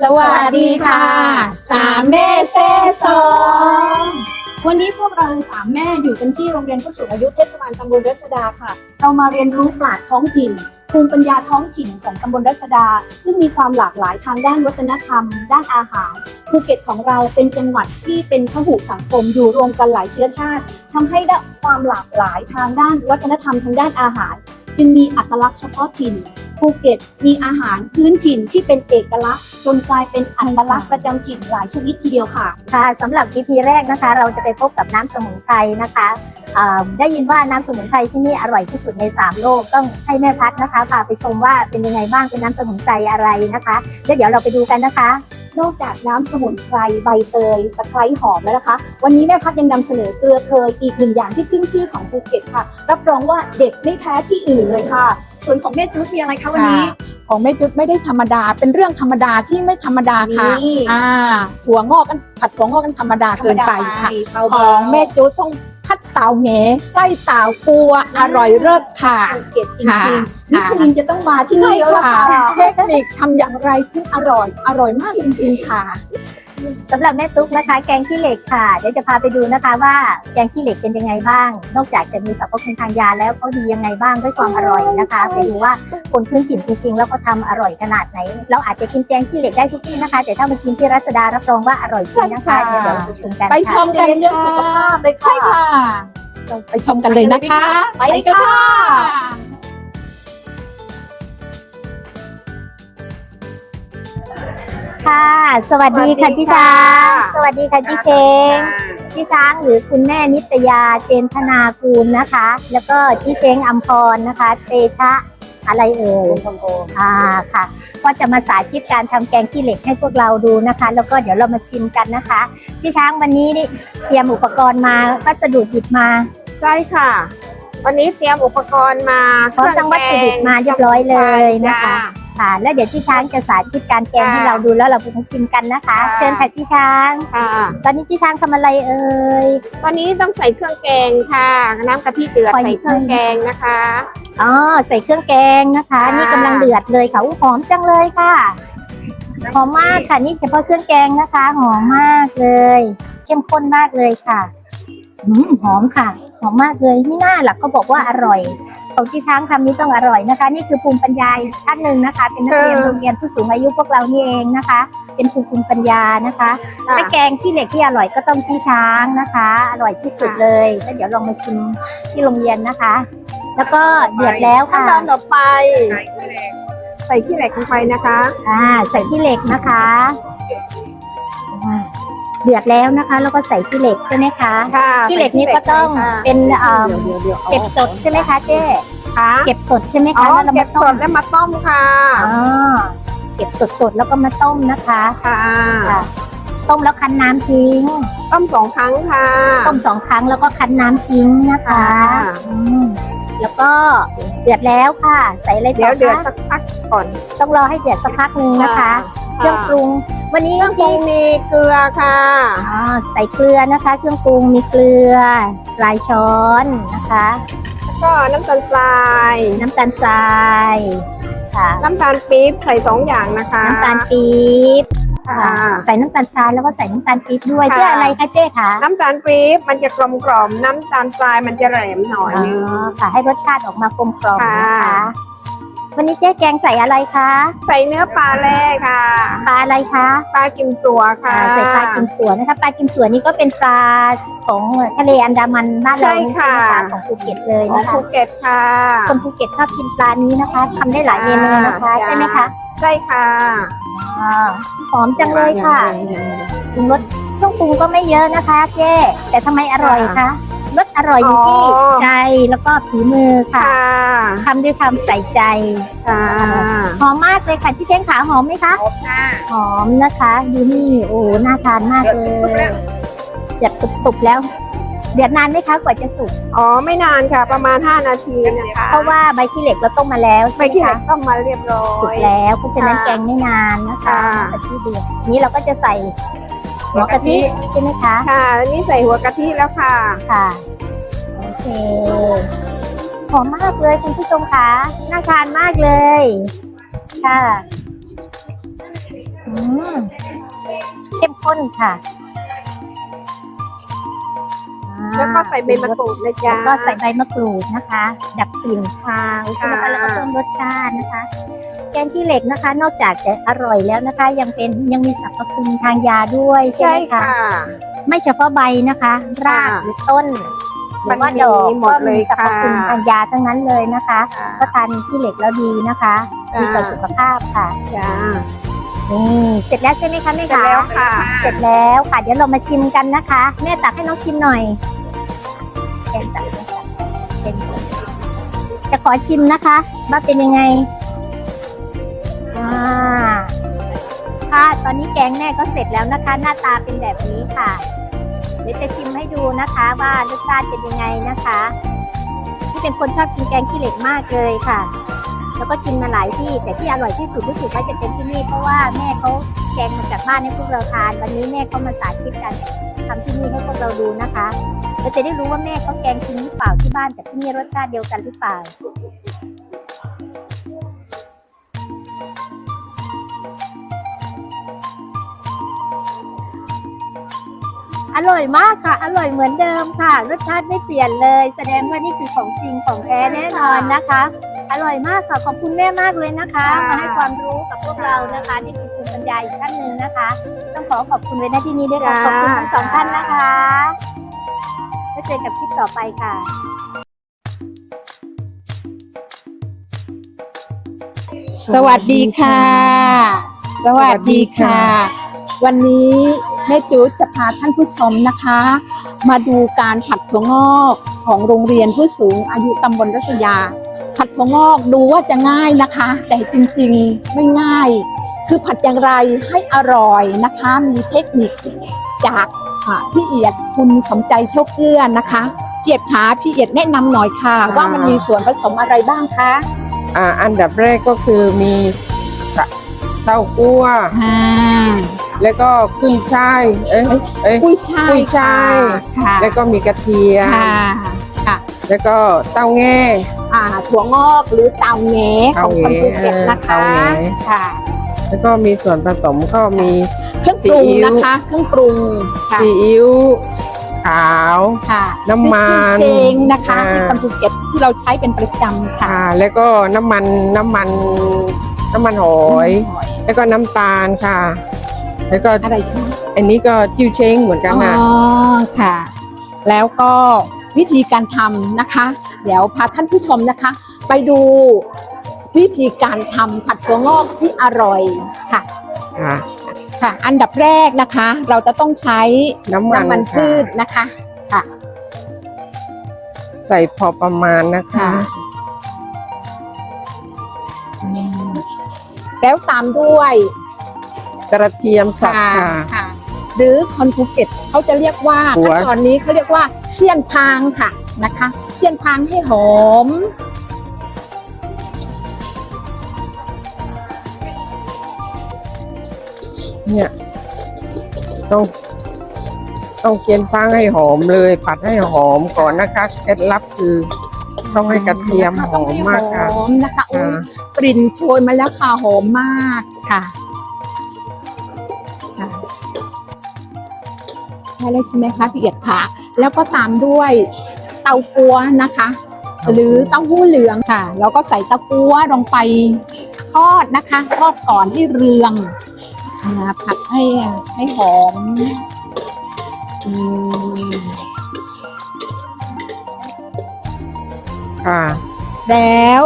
สวัสดีค่ะ สามแม่เซสองวันนี้พวกเราสามแม่อยู่กันที่โรงเรียนผู้สูงอายุเทศบาลตำบลรัศดาค่ะ เรามาเรียนรู้ปราชญ์ท้องถิ่น ภูมิปัญญาท้องถิ่นของตำบลรัศดา ซึ่งมีความหลากหลายทางด้านวัฒนธรรม ด้านอาหาร ภูเก็ตของเราเป็นจังหวัดที่เป็นพหุสังคมอยู่รวมกันหลายเชื้อชาติทำให้ได้ความหลากหลายทางด้านวัฒนธรรมทางด้านอาหาร จึงมีอัตลักษณ์เฉพาะถิ่นภูเก็ตมีอาหารพื้นถิ่นที่เป็นเอกลักษณ์จนกลายเป็นอัตลักษณ์ประจำถิ่นหลายชนิดทีเดียวค่ะ ค่ะสำหรับ EP แรกนะคะ เราจะไปพบกับน้ำสมุนไพรนะคะได้ยินว่าน้ำสมุนไพรที่นี่อร่อยที่สุดใน 3 โลกต้องให้แม่พัดนะคะพาไปชมว่าเป็นยังไงบ้างเป็นน้ำสมุนไพรอะไรนะคะแล้วเดี๋ยวเราไปดูกันนะคะ นอกจากน้ำสมุนไพรใบเตยตะไคร้หอมแล้วนะคะ วันนี้แม่พัดยังนำเสนอเกลือเคยอีกหนึ่งอย่างที่ขึ้นชื่อของภูเก็ตค่ะ รับรองว่าเด็ดไม่แพ้ที่อื่นเลยค่ะ ส่วนของแม่จุ๊ดมีอะไรคะวันนี้ ของแม่จุดไม่ได้ธรรมดา เป็นเรื่องธรรมดาที่ไม่ธรรมดาค่ะนี่อ่าถั่วงอกกันผัดถั่วงอกกันธรรมดาเกินไปค่ะเบาขๆองแม่จุดต้อง พัดเต่าแหนไส้เต่าปัว อร่อยเลิศค่ะ ภูเก็ตจค่ะริงๆมิชลินจะต้องมาที่ใช่นี่แล้วล่ะค่ะ ค่ะ เทคนิคทำอย่างไรที่อร่อย อร่อยมากจริงๆค่ะ สำหรับแม่ตุ๊กนะคะ แกงขี้เหล็กค่ะเดี๋ยวจะพาไปดูนะคะว่าแกงขี้เหล็กเป็นยังไงบ้าง นอกจากจะมีสรรพคุณทางยาแล้วเขาดียังไงบ้างด้วยความอร่อยนะคะไปดูว่าคนพื้นถิ่นจริง ๆ แล้วก็ทำอร่อยขนาดไหน เราอาจจะกินแกงขี้เหล็กได้ทุกที่นะคะ แต่ถ้ามากินที่รัชดารับรองว่าอร่อยจริงนะคะใช่เดี๋ยวค่ะเราไปชมกันไปชค่ะมกันเรื่องสุขภาพเลยใช่ค่ะค่ะเราไปชมกันเลยนะคะ ไปเลยค่ะ ค่ะ สวัสดีค่ะสวัสดีพี่ช้างค่ะสวัสดีค่ะพี่เชงพี่ช้างหรือคุณแม่นิตยาเจนธนากูลนะคะ แล้วก็จี้เชงอัมพรนะคะ เตชะอะไรเอ่ยอ่าค่ะ ก็จะมาสาธิตการทำแกงขี้เหล็กให้พวกเราดูนะคะ แล้วก็เดี๋ยวเรามาชิมกันนะคะพี่ช้างวันนี้นี่เตรียมอุปกรณ์มาวัสดุดิบมาใช่ค่ะ วันนี้เตรียมอุปกรณ์มาพร้อมทั้งวัตถุดิบมาเรียบร้อยเลยนะคะ จ้า ค่ะ แล้วเดี๋ยวจี้ช้างจะสาธิตการแกงค่ะให้เราดูแล้วเราไปชิมกันนะคะค่ะเชิญค่ะจี้ช้าง ค่ะ ตอนนี้จี้ช้างทำอะไรเอ่ย ตอนนี้ต้องใส่เครื่องแกงค่ะ น้ำกะทิเดือดขออีใส่กเครื่องแกงนะคะอ๋อใส่เครื่องแกงนะคะค่ะนี่กำลังเดือดเลยค่ะอู้หอมจังเลยค่ะหอมมากค่ะนี่เฉพาะเครื่องแกงนะคะหอมมากเลย เข้มข้นมากเลยค่ะอืมหอมค่ะหอมมากเลยไม่น่าหลักเขาบอกว่าอร่อย ของที่ช้างทำนี้ต้องอร่อยนะคะ นี่คือภูมิปัญญาอีกท่านหนึ่งนะคะ เป็นนักเรียนโรงเรียนผู้สูงอายุพวกเรานี่เองนะคะ เป็นครูภูมิปัญญานะคะค่ะถ้าแกงที่เหล็กที่อร่อยก็ต้องจี้ช้างนะคะ อร่อยที่สุดเลยแล้วเดี๋ยวลองมาชิมที่โรงเรียนนะคะ แล้วก็เดือดแล้วขั้นค่ะตอนต่อไป ใส่ขี้เหล็กลงไปนะคะ อ่า ใส่ที่เหล็กนะคะอ่า เดือดแล้วนะคะ แล้วก็ใส่ที่เหล็กใช่ไหมคะค่ะขี้เหล็กนี่ก็ต้องใส่เป็นเอ่อขี้เหล็กเดี๋ยวเดี๋ยวเก็บสดใช่ไหมคะเจ๊ค่ะเก็บสดใช่ไหมอ๋อคะแล้วเราเก็มาบต้สมดแล้วมาต้มค่ะอ๋อเก็บสดๆแล้วก็มาต้มนะคะค่ะค่ะต้มแล้วคั้นน้ำทิ้ง ต้มสองครั้งค่ะ ต้มสองครั้งแล้วก็คั้นน้ำทิ้งนะคะค่ะอืมแล้วก็เดือดแล้วค่ะ ใส่อะไรต่เดี๋ยอวเดือดคะสักพักก่อน ต้องรอให้เดือดสักพักหนึ่งนะคะ เครื่องปรุง วันนี้เครื่องปรุงมีเกลือค่ะอ๋อใส่เกลือนะคะ เครื่องปรุงมีเกลือหลายช้อนนะคะ แล้วก็น้ำตาลทรายน้ำตาลทรายค่ะ น้ำตาลปี๊บใส่สองอย่างนะคะ น้ำตาลปี๊บค่ะค่ะใส่น้ำตาลทรายแล้วก็ใส่น้ำตาลปี๊บด้วยค่ะเพื่ออะไรคะเจ๊คะน้ำตาลปี๊บมันจะกลมกล่อมน้ำตาลทรายมันจะแหลมหน่อยอ๋นึงอค่ะ ให้รสชาติออกมากลมกล่อมนะค่ะคะ วันนี้เจ๊แกงใส่อะไรคะ ใส่เนื้อปลาแร่ค่ะ ปลาอะไรคะ ปลากิมสัวค่ะอ่าใส่ปลากิมสวนนะคะ ปลากิมสวนนี่ก็เป็นปลาของทะเลอันดามันบ้านเราใช่นี่ใช่ค่ะไหมคะของภูเก็ตเลยของนะคะภูเก็ตค่ะ คนภูเก็ตชอบกินปลานี้นะคะทำได้หลายเมนูนะคะจ้าใช่ไหมคะ ใช่ค่ะอ่าหอมจังเลยค่ะปรุงรสเครื่องปรุงก็ไม่เยอะนะคะ เจ๊แต่ทำไมอร่อยคะ รสอร่อยอยู่ที่อ๋อ ใจแล้วก็ฝีมือค่ะค่ะ ทำด้วยความใส่ใจค่ะหอมมากเลยค่ะที่เช้งขาหอมไหมคะหอมนะคะดูนี่โอ้น่าทานมากเลยเดือดตุบๆแล้ว เดือดนานไหมคะกว่าจะสุก อ๋อ ไม่นานค่ะ ประมาณ 5 นาทีนะคะเพราะว่าใบขี้เหล็กเราต้มมาแล้วใบใช่ไหมขี้เหล็คะกต้องมาเรียบร้อยสุกแล้วเพราะฉะนั้นค่ะแกงไม่นานนะคะค่ะกะทิเดือดทีนี้เราก็จะใส่ หัวกะทิใช่ไหมคะค่ะอันนี่ใส่หัวกะทิแล้วค่ะค่ะโอเคหอมมากเลยคุณผู้ชมคะน่าทานมากเลย ค่ะอืมเข้มข้นค่ะอ่าแล้วก็ใส่ใบมะกรูดนะจ๊ะแล้วก็ใส่ใบมะกรูดนะคะ ดับกลิ่นคาวใช่ไหมคะค่ะแล้วก็เพิ่มรสชาตินะคะ แกงขี้เหล็กนะคะ นอกจากจะอร่อยแล้วนะคะ ยังเป็นยังมีสรรพคุณทางยาด้วยใช่ใช่ไหมคะค่ะไม่เฉพาะใบนะคะ รากค่ะหรือต้นหรือว่ามันมีดอกหมดก็เลมียสรรพคุณค่ะทางยาทั้งนั้นเลยนะคะค่ะก็ทานขี้เหล็กแล้วดีนะคะดีต่อสุขภาพค่ะจ้านี่เสร็จแล้วใช่ไหมคะแม่เสร็จคะแล้วค่ะ เสร็จแล้วค่ะ เดี๋ยวเรามาชิมกันนะคะ แม่ตักให้น้องชิมหน่อยแกงตักแกงตักแกงตักจะขอชิมนะคะ ว่าเป็นยังไงอ่า ค่ะตอนนี้แกงแม่ก็เสร็จแล้วนะคะ หน้าตาเป็นแบบนี้ค่ะ เดี๋ยวจะชิมให้ดูนะคะว่ารสชาติเป็นยังไงนะคะ ที่เป็นคนชอบกินแกงขี้เหล็กมากเลยค่ะ แล้วก็กินมาหลายที่ แต่ที่อร่อยที่สุดรู้สึกว่าจะเป็นที่นี่ เพราะว่าแม่เขาแกงมาจากบ้านให้พวกเราทาน วันนี้แม่เขามาสาธิตการทำที่นี่ให้พวกเราดูนะคะ เราจะได้รู้ว่าแม่เขาแกงจริงหรือเปล่าที่บ้านกับที่นี่รสชาติเดียวกันหรือเปล่า อร่อยมากค่ะ อร่อยเหมือนเดิมค่ะ รสชาติไม่เปลี่ยนเลย แสดงว่านี่คือของจริงของแท้แน่นอนนะคะ อร่อยมากค่ะ ขอบคุณแม่มากเลยนะคะค่ะมาให้ความรู้กับพวกเรานะคะ นี่คือคุณปัญญาอีกท่านหนึ่งนะคะ ต้องขอขอบคุณไว้ณที่นี้ด้วยค่ะขอบคุณทั้งสองท่านนะคะแล้วเจอกับคลิปต่อไปค่ะสวัสดีค่ะ สวัสดีค่ะ วันนี้ แม่จูจะพาท่านผู้ชมนะคะ มาดูการผัดถั่วงอกของโรงเรียนผู้สูงอายุตำบลรัศยา ผัดถั่วงอกดูว่าจะง่ายนะคะ แต่จริงๆไม่ง่าย คือผัดอย่างไรให้อร่อยนะคะ มีเทคนิคจากอ่าพี่เอียดคุณสมใจโชคเกื้อนะคะพี่เอียดขาพี่เอียดแนะนำหน่อยค่ะ ว่ามันมีส่วนผสมอะไรบ้างคะอ่าอันดับแรกก็คือมีเต้ากั้วอ่า แล้วก็ขึ้นช่ายเอ้ยเอ้ย กุ้ยช่ายกุ้ยช่าย ค่ะ แล้วก็มีกระเทียมค่ะค่ะแล้วก็เต้าแง่ อ่าถั่วงอกหรือเตาแหนของคนภูเก็ตนะคะเตาแหน่ ค่ะ แล้วก็มีส่วนผสมก็มี เครื่องปรุงนะคะ เครื่องปรุง ค่ะ ซีอิ๊วขาว ค่ะน้ำมันเชงนะคะอ่า ที่คนภูเก็ตที่เราใช้เป็นประจำค่ะค่ะแล้วก็น้ำมันน้ำมันน้ำมันหอย แล้วก็น้ำตาลค่ะ แล้วก็อะไรคะอันนี้ก็จิ้วเช้งเหมือนกันอ๋อนะค่ะ แล้วก็วิธีการทำนะคะ เดี๋ยวพาท่านผู้ชมนะคะ ไปดูวิธีการทำผัดถั่วงอกที่อร่อยค่ะ ค่ะ ค่ะ อันดับแรกนะคะ เราจะต้องใช้น้ำมันน้ำมันค่ะ พืชนะคะ ค่ะ ใส่พอประมาณนะคะ ค่ะ แล้วตามด้วย กระเทียมสับค่ะ ค่ะ หรือคนภูเก็ตเขาจะเรียกว่าหัวขั้นตอนนี้เขาเรียกว่าเชี่ยนพางค่ะนะคะ เชี่ยนพางให้หอม เนี่ยต้องต้องเกียนฟางให้หอมเลย ผัดให้หอมก่อนนะคะเคล็ดลับคือ ต้องให้กระเทียมหอมมากค่ะ หอมนะคะโอ้ค่ะกลิ่นโชยมาแล้วค่ะหอมมากค่ะค่ะ ได้เลยใช่ไหมคะพี่เอียดค่ะ แล้วก็ตามด้วยเต้ากัวนะคะ หรือเต้าหู้เหลืองค่ะ แล้วก็ใส่เต้ากัวลงไปทอดนะคะ ทอดก่อนให้เรืองอ่าผัดให้ให้หอมอืมค่ะ แล้ว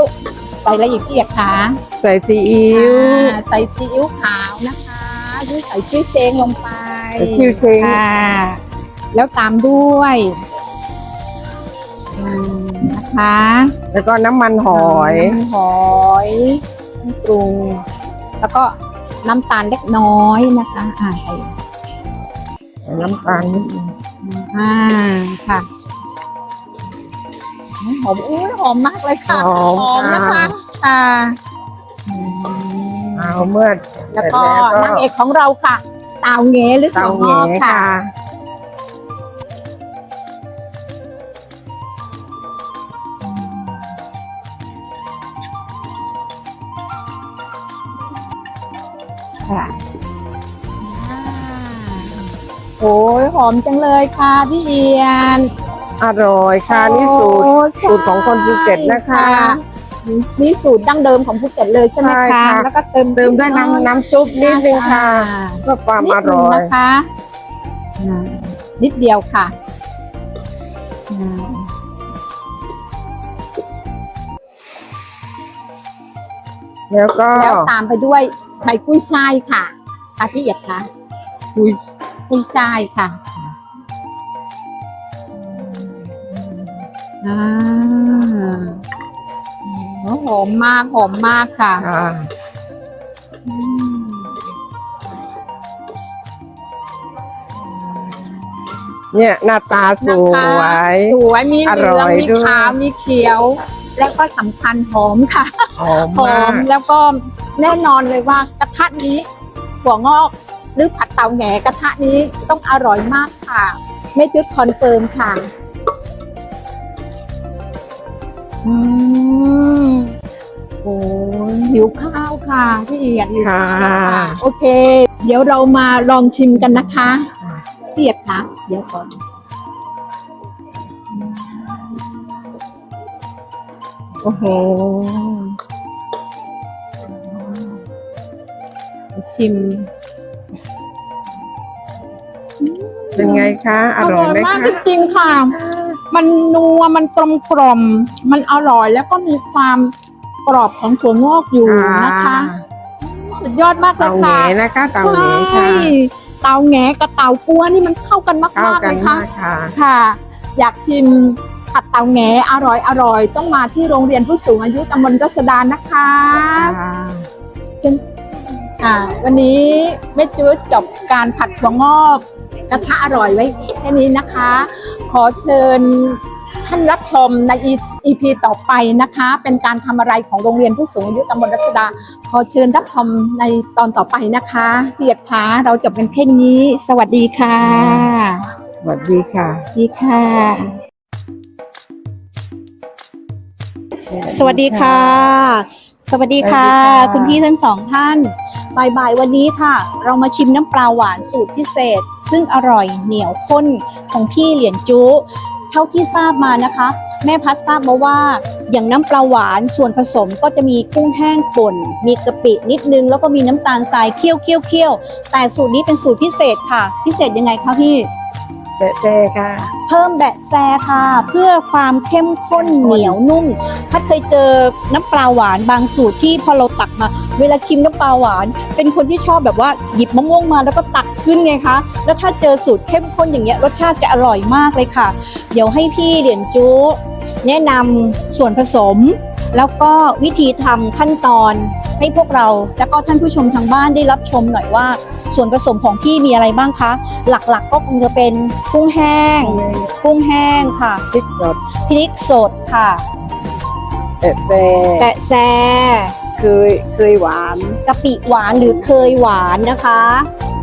ใส่อะไรอีกพี่เอียดคะใส่ซีอิ๊วอ่าใส่ซีอิ๊วขาวนะคะหรือใส่ชิ้วเชงลงไป ใส่จิ้วเชงค่ะ แล้วตามด้วยอืมนะคะแล้วก็น้ำมันหอยน้ำมันหอยน้ำปรุง แล้วก็น้ำตาลเล็กน้อยนะคะอ่าใส่น้ำตาลนิดนึงอ่าค่ะหอมอุ้ยหอมมากเลยค่ะหอมมนะค่ะคะค่ะอืมเอาเมื่อแล้วก็เสร็จนางเอกของเราค่ะเตาเงหรือถั่วงอกค่ะ ค่ะโอ้ยหอมจังเลยค่ะพี่เอียน อร่อยค่ะนี่สูตรสูตรของคนภูเก็ตนะคะ นี่สูตรดั้งเดิมของภูเก็ตเลยใช่ไหมใช่คะค่ะ แล้วก็เติมเติมด้วยน้ำน้ำซุปนิดนึงค่ะเพื่อความนิอดนึงร่อยนะคะอ่านิดเดียวค่ะอ่าแล้วก็แล้วตามไปด้วยไข่กุ้ยช่ายค่ะค่ะพี่เอียดค่ะคุยกุ้ยช่ายค่ะอ่าโอ้ หอมมากหอมมากค่ะค่ะอืมเนี่ยหน้าตาสวยสวยมีเหลือร่องอยมีด้วย ขาวมีเขียว แล้วก็สำคัญหอมค่ะ หอมหอมามก แล้วก็แน่นอนเลยว่ากระทะนี้หัวงอกหรือผัดเตาแหงกระทะนี้ต้องอร่อยมากค่ะแม่จุดคอนเฟิร์มค่ะ อืม โอ้ยหิวข้าวค่ะพี่เอียดหิวข้าวค่ะ โอเค เดี๋ยวเรามาลองชิมกันนะคะพี่เอียดคะเดี๋ยวก่อนโอ้โหชิม เป็นไงคะอร่อยไหมมากคะจริงๆค่ะ มันนัวมันกลมกล่อมมันอร่อยแล้วก็มีความ กรอบของถั่วงอกอยู่นะคะ สุดยอดมากเลเตายแหค่ะนะคะเตาใช่แหค่ะเตาแหงกับเตาฟัวนี่มันเข้ากันมากเข้าๆกัเลนยค่ะมากค่ะค่ะ อยากชิมผัดเตาแหงอร่อยอร่อยต้องมาที่โรงเรียนผู้สูงอายุตำบลรัศดานะคะอ่าวันนี้แม่จูดจบการผัดถั่วงอกกระทะอร่อยไว้แค่นี้นะคะ ขอเชิญ ท่านรับชมใน EP ต่อไปนะคะ เป็นการทำอะไรของโรงเรียนผู้สูงอายุตำบลรัชดา ขอเชิญรับชมในตอนต่อไปนะคะเพียรคะเราจบกันแค่นี้ สวัสดีค่ะ สวัสดีค่ะสวัสดีค่ะสวัสดีค่ะ สวัสดีค่ะ สวัสดีค่ะ คุณพี่ทั้งสองท่านบ่ายๆวันนี้ค่ะ เรามาชิมน้ำปลาหวานสูตรพิเศษ ซึ่งอร่อยเหนียวข้นของพี่เหรียญจุ เท่าที่ทราบมานะคะ แม่พัดทราบมาว่าอย่างน้ำปลาหวานส่วนผสมก็จะมีกุ้งแห้งป่น มีกะปินิดนึง แล้วก็มีน้ำตาลทรายเคี่ยวเคี่ยวเคี่ยวแต่สูตรนี้เป็นสูตรพิเศษค่ะ พิเศษยังไงคะพี่ เปะๆค่ะ เพิ่มแบะแซค่ะ เพื่อความเข้มข้นเหนียวนุ่มถ้าเคยเจอน้ำปลาหวานบางสูตรที่พอเราตักมา เวลาชิมน้ำปลาหวาน เป็นคนที่ชอบแบบว่าหยิบมะม่วงมาแล้วก็ตักขึ้นไงคะ แล้วถ้าเจอสูตรเข้มข้นอย่างเงี้ยรสชาติจะอร่อยมากเลยค่ะ เดี๋ยวให้พี่เหรียญจุแนะนำส่วนผสม แล้วก็วิธีทำขั้นตอนให้พวกเรา แล้วก็ท่านผู้ชมทางบ้านได้รับชมหน่อยว่า ส่วนผสมของพี่มีอะไรบ้างคะ หลักๆก็คงจะเป็นกุ้งแห้ง กุ้งแห้งค่ะ พริกสดพริกสดค่ะเปะแปะแซๆเคยเคยหวานกะปิหวานหรือเคยหวานนะคะ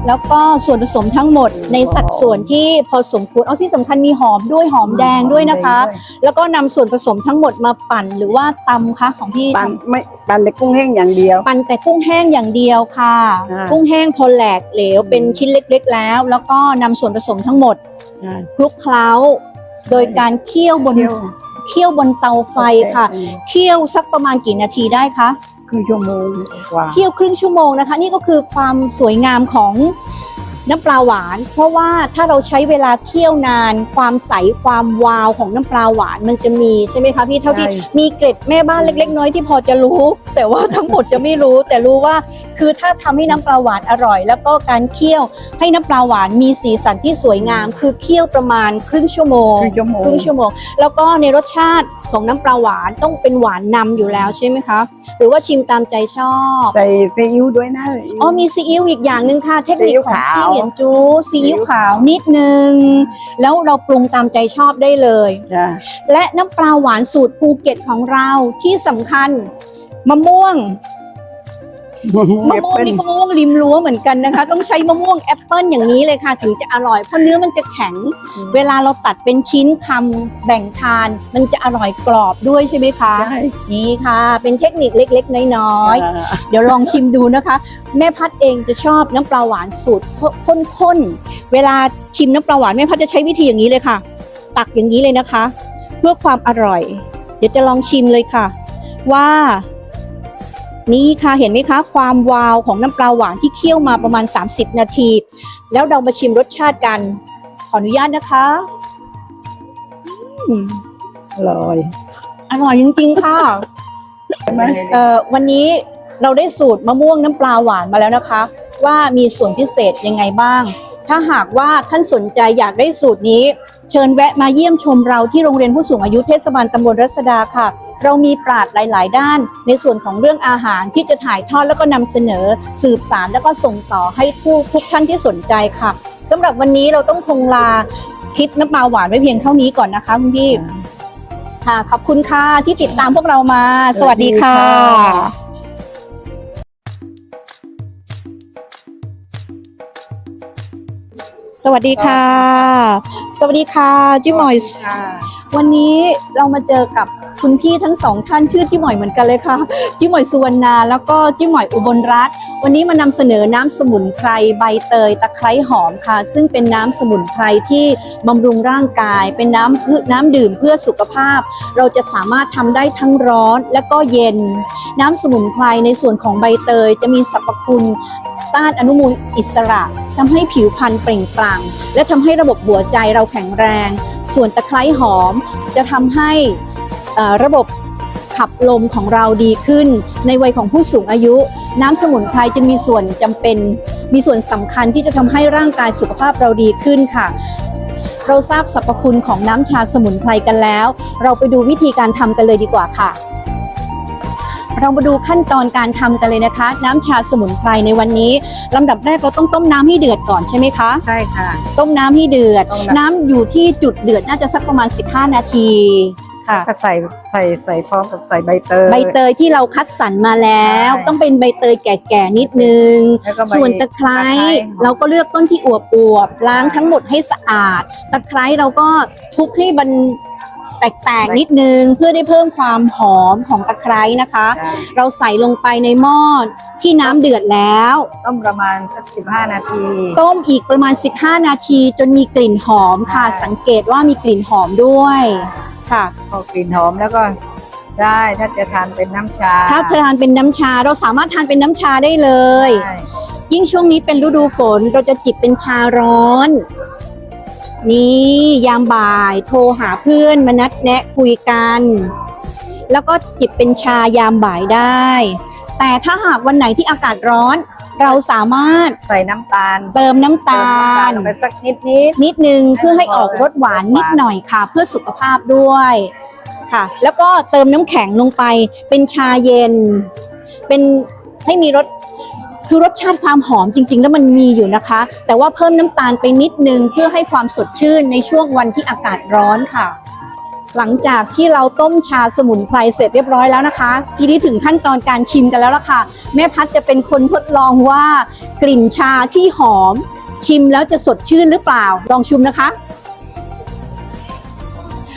แล้วก็ส่วนผสมทั้งหมดในสัดส่วนที่พอสมควรเอาที่สำคัญมีหอมด้วยหอมแดงด้วยนะคะ แล้วก็นำส่วนผสมทั้งหมดมาปั่นหรือว่าตำคะของพี่ปั่นไม่ปั่นแต่กุ้งแห้งอย่างเดียว ปั่นแต่กุ้งแห้งอย่างเดียวค่ะ อ่า กุ้งแห้งพอแหลกเหลวเป็นชิ้นเล็ก ๆ แล้ว แล้วก็นำส่วนผสมทั้งหมดใช่คลุกเคล้า โดยการเคี่ยวบนเคี่ยวเคี่ยวบนเตาไฟค่ะ เคี่ยวสักประมาณกี่นาทีได้คะ ครึ่งชั่วโมงกว่า เคี่ยวครึ่งชั่วโมงนะคะ นี่ก็คือความสวยงามของน้ำปลาหวาน เพราะว่าถ้าเราใช้เวลาเคี่ยวนาน ความใสความวาวของน้ำปลาหวานมันจะมีใช่ไหมคะพี่เท่าที่ใช่มีเกร็ดแม่บ้านเล็ก ๆ น้อยที่พอจะรู้ แต่ว่าทั้งหมดจะไม่รู้ แต่รู้ว่าคือถ้าทำให้น้ำปลาหวานอร่อย แล้วก็การเคี่ยวให้น้ำปลาหวานมีสีสันที่สวยงาม คือเคี่ยวประมาณครึ่งชั่วโมงครึ่งชั่วโมงครึ่งชั่วโมงแล้วก็ในรสชาติ ของน้ำปลาหวานต้องเป็นหวานนำอยู่แล้วใช่ไหมคะ หรือว่าชิมตามใจชอบ ใส่ซีอิ๊วด้วยนะ อ๋อมีซีอิ๊วอีกอย่างหนึ่งค่ะ เทคนิคของซีอิ๊วขาวพี่เหรียญจูซีอิ๊วซีอิ๊วขาวนิดนึง แล้วเราปรุงตามใจชอบได้เลยจ้ะและน้ำปลาหวานสูตรภูเก็ตของเราที่สำคัญมะม่วง มะม่วงนี่ก็มะม่วงริมรั้วเหมือนกันนะคะ ต้องใช้มะม่วงแอปเปิลอย่างนี้เลยค่ะ ถึงจะอร่อยเพราะเนื้อมันจะแข็ง เวลาเราตัดเป็นชิ้นคำแบ่งทาน มันจะอร่อยกรอบด้วยใช่ไหมคะใช่นี่ค่ะ เป็นเทคนิคเล็กๆ น้อยๆอ่าเดี๋ยวลองชิมดูนะคะ แม่พัดเองจะชอบน้ำปลาหวานสูตรข้นๆเวลาชิมน้ำปลาหวานแม่พัดจะใช้วิธีอย่างนี้เลยค่ะ ตักอย่างนี้เลยนะคะ เพื่อความอร่อย เดี๋ยวจะลองชิมเลยค่ะ ว่า นี่ค่ะเห็นไหมคะความวาวของน้ำปลาหวานที่เคี่ยวมาประมาณ 30 นาที แล้วเรามาชิมรสชาติกัน ขออนุญาตนะคะอืมอร่อย อร่อยจริงๆค่ะเอ่อวันนี้เราได้สูตรมะม่วงน้ำปลาหวานมาแล้วนะคะ ว่ามีส่วนพิเศษยังไงบ้าง ถ้าหากว่าท่านสนใจอยากได้สูตรนี้เชิญแวะมาเยี่ยมชมเราที่โรงเรียนผู้สูงอายุเทศบาลตำบลรัศดาค่ะ เรามีปราดหลาย ๆ ด้าน ในส่วนของเรื่องอาหารที่จะถ่ายทอดแล้วก็นำเสนอ สืบสารแล้วก็ส่งต่อให้ผู้ทุกท่านที่สนใจค่ะสำหรับวันนี้เราต้องคงลาคลิปน้ำปลาหวานไว้เพียงเท่านี้ก่อนนะคะคุณพี่ค่ะขอบคุณค่ะที่ติดตามพวกเรามา สวัสดีค่ะ สวัสดีค่ะสวัสดีค่ะ สวัสดีค่ะจิมหมอยวันนี้เรามาเจอกับคุณพี่ทั้งสองท่านชื่อจิมหมอยเหมือนกันเลยค่ะจิมหมอยสุวรรณาแล้วก็จิมหมอยอุบลรัตน์วันนี้มานำเสนอน้ำสมุนไพรใบเตยตะไคร้หอมค่ะ ซึ่งเป็นน้ำสมุนไพรที่บำรุงร่างกาย เป็นน้ำน้ำดื่มเพื่อสุขภาพ เราจะสามารถทำได้ทั้งร้อนและก็เย็น น้ำสมุนไพรในส่วนของใบเตยจะมีสรรพคุณต้านอนุมูลอิสระทำให้ผิวพรรณเปล่งปลั่งและทำให้ระบบหัวใจเราแข็งแรง ส่วนตะไคร้หอมจะทำให้ระบบขับลมของเราดีขึ้น ในวัยของผู้สูงอายุ น้ำสมุนไพรจะมีส่วนจำเป็น มีส่วนสำคัญที่จะทำให้ร่างกายสุขภาพเราดีขึ้นค่ะ เราทราบสรรพคุณของน้ำชาสมุนไพรกันแล้ว เราไปดูวิธีการทำกันเลยดีกว่าค่ะ เรามาดูขั้นตอนการทำกันเลยนะคะ น้ำชาสมุนไพรในวันนี้ลำดับแรกเราต้องต้มน้ำให้เดือดก่อนใช่ไหมคะใช่ค่ะ ต้มน้ำให้เดือดต้มน้ำน้ำอยู่ที่จุดเดือดน่าจะสักประมาณ 15 นาทีค่ะก็ใส่ใส่ใส่พร้อมกับใส่ใบเตย ใบเตยที่เราคัดสรรมาแล้วใช่ต้องเป็นใบเตยแก่ๆนิดนึงแล้วก็ใบส่วนตะไคร้ตะไคร้เราก็เลือกต้นที่อวบอวบๆล้างทั้งหมดให้สะอาด ตะไคร้เราก็ทุบให้มัน แตกๆนิดนึงเพื่อได้เพิ่มความหอมของตะไคร้นะคะใช่เราใส่ลงไปในหม้อที่น้ำเดือดแล้ว ต้มประมาณสักสิบห้านาที ต้มอีกประมาณ 15 นาที จนมีกลิ่นหอมค่ะใช่สังเกตว่ามีกลิ่นหอมด้วยค่ะ พอกลิ่นหอมแล้วก็ได้ถ้าจะทานเป็นน้ำชาถ้าทานเป็นน้ำชาเราสามารถทานเป็นน้ำชาได้เลย ใช่ยิ่งช่วงนี้เป็นฤดูฝนเราจะจิบเป็นชาร้อน นี่ยามบ่ายโทรหาเพื่อนมานัดแนะคุยกัน แล้วก็จิบเป็นชายามบ่ายได้ แต่ถ้าหากวันไหนที่อากาศร้อน เราสามารถใส่น้ำตาลเติมน้ำตาลเติมน้ำตาลลงไปสักนิดนิดนิดนึงเพื่อให้ออกรสหวานนิดหน่อยค่ะ เพื่อสุขภาพด้วยค่ะ แล้วก็เติมน้ำแข็งลงไปเป็นชาเย็น เป็นให้มีรส คือรสชาติความหอมจริง ๆ แล้วมันมีอยู่นะคะ แต่ว่าเพิ่มน้ำตาลไปนิดนึงเพื่อให้ความสดชื่นในช่วงวันที่อากาศร้อนค่ะ หลังจากที่เราต้มชาสมุนไพรเสร็จเรียบร้อยแล้วนะคะ ทีนี้ถึงขั้นตอนการชิมกันแล้วล่ะค่ะ แม่พัดจะเป็นคนทดลองว่ากลิ่นชาที่หอม ชิมแล้วจะสดชื่นหรือเปล่า ลองชิมนะคะ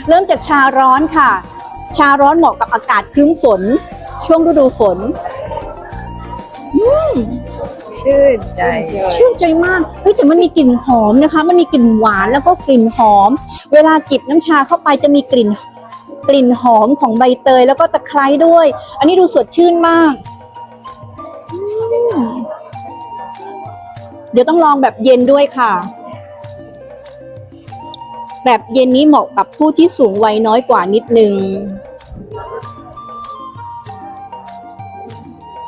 เริ่มจากชาร้อนค่ะ ชาร้อนเหมาะกับอากาศครึ้มฝน ช่วงฤดูฝน ชื่นใจ ชื่นใจมากเฮ้ยแต่มันมีกลิ่นหอมนะคะ มันมีกลิ่นหวานแล้วก็กลิ่นหอม เวลาจิบน้ำชาเข้าไปจะมีกลิ่น กลิ่นหอมของใบเตยแล้วก็ตะไคร้ด้วย อันนี้ดูสดชื่นมากอืมเดี๋ยวต้องลองแบบเย็นด้วยค่ะ แบบเย็นนี้เหมาะกับผู้ที่สูงวัยน้อยกว่านิดนึง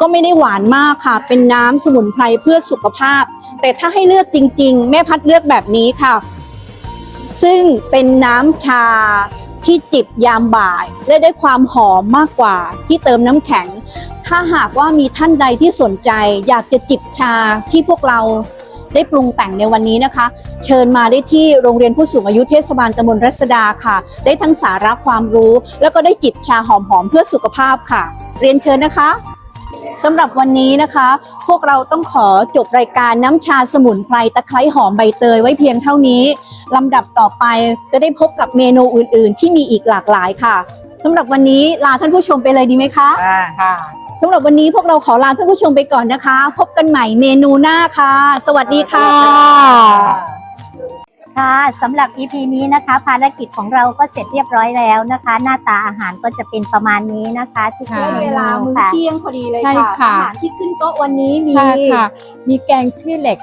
ก็ไม่ได้หวานมากค่ะ เป็นน้ำสมุนไพรเพื่อสุขภาพ แต่ถ้าให้เลือกจริง ๆ แม่พัดเลือกแบบนี้ค่ะ ซึ่งเป็นน้ำชาที่จิบยามบ่าย และได้ความหอมมากกว่าที่เติมน้ำแข็ง ถ้าหากว่ามีท่านใดที่สนใจ อยากจะจิบชาที่พวกเราได้ปรุงแต่งในวันนี้นะคะ เชิญมาได้ที่โรงเรียนผู้สูงอายุเทศบาลตำบลรัศดาค่ะ ได้ทั้งสาระความรู้ แล้วก็ได้จิบชาหอมๆเพื่อสุขภาพค่ะ เรียนเชิญนะคะ สำหรับวันนี้นะคะ พวกเราต้องขอจบรายการน้ำชาสมุนไพรตะไคร้หอมใบเตยไว้เพียงเท่านี้ลำดับต่อไปจะได้พบกับเมนูอื่น ๆ ที่มีอีกหลากหลายค่ะสำหรับวันนี้ลาท่านผู้ชมไปเลยดีไหมคะค่ะค่ะสำหรับวันนี้พวกเราขอลาท่านผู้ชมไปก่อนนะคะ พบกันใหม่เมนูหน้าค่ะ สวัสดีค่ะ ค่ะสำหรับ EP นี้นะคะ ภารกิจของเราก็เสร็จเรียบร้อยแล้วนะคะ หน้าตาอาหารก็จะเป็นประมาณนี้นะคะทุกคค่ะนเวลามื้อค่ะ เที่ยงพอดีเลยใช่ค่ะค่ะ อาหารที่ขึ้นโต๊ะวันนี้มี ใช่ค่ะ มีแกงขี้เหล็ก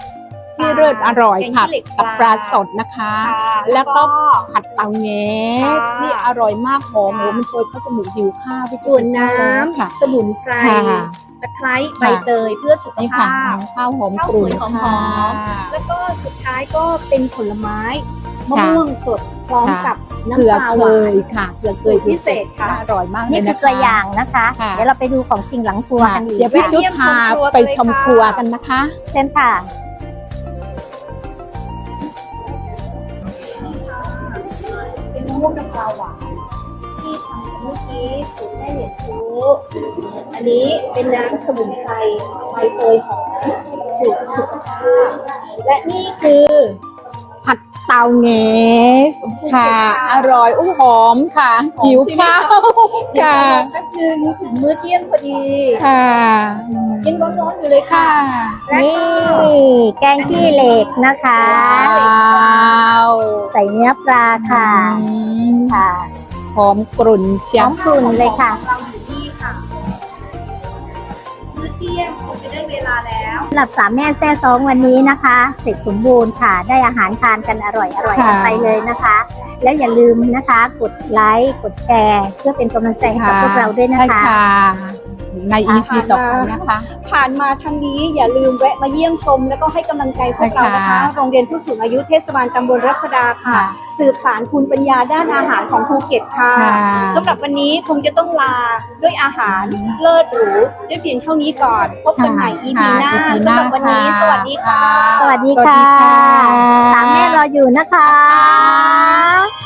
ที่เลิศอร่อยแกงค่ะขี้เหล็กกับปลาสดนะคะ ค่ะ แล้วก็ผัดเตาแง้ค่ะที่อร่อยมากหอมค่ะโอ้มันช่วยเข้าจมูกหิวข้าวไปส่วนน้ค่ะำสมุนไพรค่ะ ตะไคร้ใบค่ะเตยเพื่อสุขนี่ค่ะภาพข้าวหอมข้าวกรุ่นสวยหอมๆค่ะแล้วก็สุดท้ายก็เป็นผลไม้มะค่ะม่วงสดพร้อมค่ะกับน้ำเผือปลากหเควานยค่ะเผือกเคสูยตรพิเศษค่ะอร่อยมากเลยนี่นะคือตัวอย่างนะคะค่ะเดี๋ยวเราไปดูของจริงหลังครัวค่ะกันอีกเดี๋ยวพี่ค่ะจุ๊บพาไปชมครัวกันนะคะ เช่นค่ะเป็นมะม่วงน้ำปลาหวานที่ทำกัน เมื่อกี้สูตรแม่เหรียญชูอันนี้เป็นน้ำสมุนไพรใบเตยหอมสูตรสุขภาพ และนี่คือผัดเตาเงสค่ะค่ะอร่อยอุ้หอมค่ะหอมหิวใช่ไหมข้าคะวเดี๋ยวค่ะรอแป๊บนึงถึงมื้อเที่ยงพอดีค่ะยังร้อนๆอยู่เลยค่ะค่ะและนี่ก็แกงขี้เหล็กนะคะว้าวใส่เนื้อปลาค่ะอืมค่ะ หอมกรุ่นเชีหยอวมกลุ่นเลยค่ะ เราอยู่นี่ค่ะมื้อเที่ยงคงจะได้เวลาแล้วสำหรับสามแม่แซ่ซองวันนี้นะคะ เสร็จสมบูรณ์ค่ะ ได้อาหารทานกันอร่อยอร่อยกันไปเลยนะคะ แล้วอย่าลืมนะคะ กดไลค์กดแชร์ เพื่อเป็นกำลังใจให้กับพวกเราด้วยนะใช่คะ ค่ะ ในอีพีต่อไปนะคะ ผ่านมาทางนี้อย่าลืมแวะมาเยี่ยมชม แล้วก็ให้กำลังใจพวกเรานะคะใช่ค่ะโรงเรียนผู้สูงอายุเทศบาลตำบลรัชดาค่ะค่ะสืบสารคุณปัญญาด้านอาหารของภูเก็ตค่ะค่ะสำหรับวันนี้คงจะต้องลาด้วยอาหารเลิศหรูด้วยเพียงเท่านี้ก่อนพบกันใหม่ EP หน้าค่ะ EP สำหรับวันนี้หน้าสวัสดีค่ะ สวัสดีสวัสดีค่ะค่ะสามแม่รออยู่นะคะค